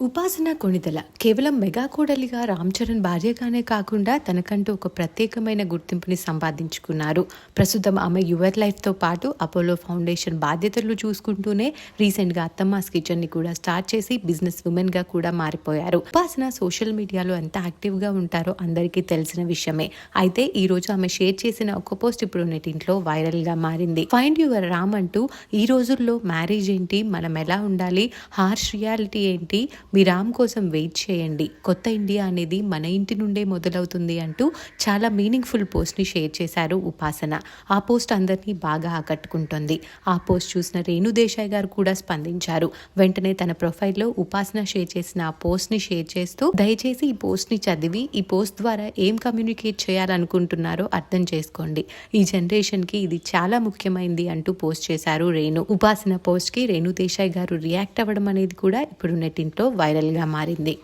ఉపాసన కొణిదల కేవలం మెగా కోడలిగా రామ్ చరణ్ భార్యగానే కాకుండా తనకంటూ ఒక ప్రత్యేకమైన గుర్తింపుని సంపాదించుకున్నారు. ప్రస్తుతం ఆమె యువర్ లైఫ్తో పాటు అపోలో ఫౌండేషన్ బాధ్యతలు చూసుకుంటూనే రీసెంట్గా అత్తమ్మాస్ కిచెన్ని కూడా స్టార్ట్ చేసి బిజినెస్ ఉమెన్గా కూడా మారిపోయారు. ఉపాసన సోషల్ మీడియాలో ఎంత యాక్టివ్గా ఉంటారో అందరికీ తెలిసిన విషయమే. అయితే ఈ రోజు ఆమె షేర్ చేసిన ఒక పోస్ట్ ఇప్పుడు నెటింట్లో వైరల్గా మారింది. ఫైండ్ యువర్ రామ్ అంటూ ఈ రోజుల్లో మ్యారేజ్ ఏంటి? మనం ఎలా ఉండాలి? హార్ష్ రియాలిటీ ఏంటి? మీ రామ్ కోసం వెయిట్ చేయండి. కొత్త ఇండియా అనేది మన ఇంటి నుండే మొదలవుతుంది అంటూ చాలా మీనింగ్ఫుల్ పోస్ట్ని షేర్ చేశారు ఉపాసన. ఆ పోస్ట్ అందరినీ బాగా ఆకట్టుకుంటుంది. ఆ పోస్ట్ చూసిన రేణు దేశాయ్ గారు కూడా స్పందించారు. వెంటనే తన ప్రొఫైల్లో ఉపాసన షేర్ చేసిన ఆ పోస్ట్ని షేర్ చేస్తూ దయచేసి ఈ పోస్ట్ని చదివి ఈ పోస్ట్ ద్వారా ఏం కమ్యూనికేట్ చేయాలనుకుంటున్నారో అర్థం చేసుకోండి. ఈ జనరేషన్కి ఇది చాలా ముఖ్యమైంది అంటూ పోస్ట్ చేశారు రేణు. ఉపాసన పోస్ట్కి రేణు దేశాయ్ గారు రియాక్ట్ అవ్వడం అనేది కూడా ఇప్పుడు నెట్టింట్లో వైరల్గా మారింది.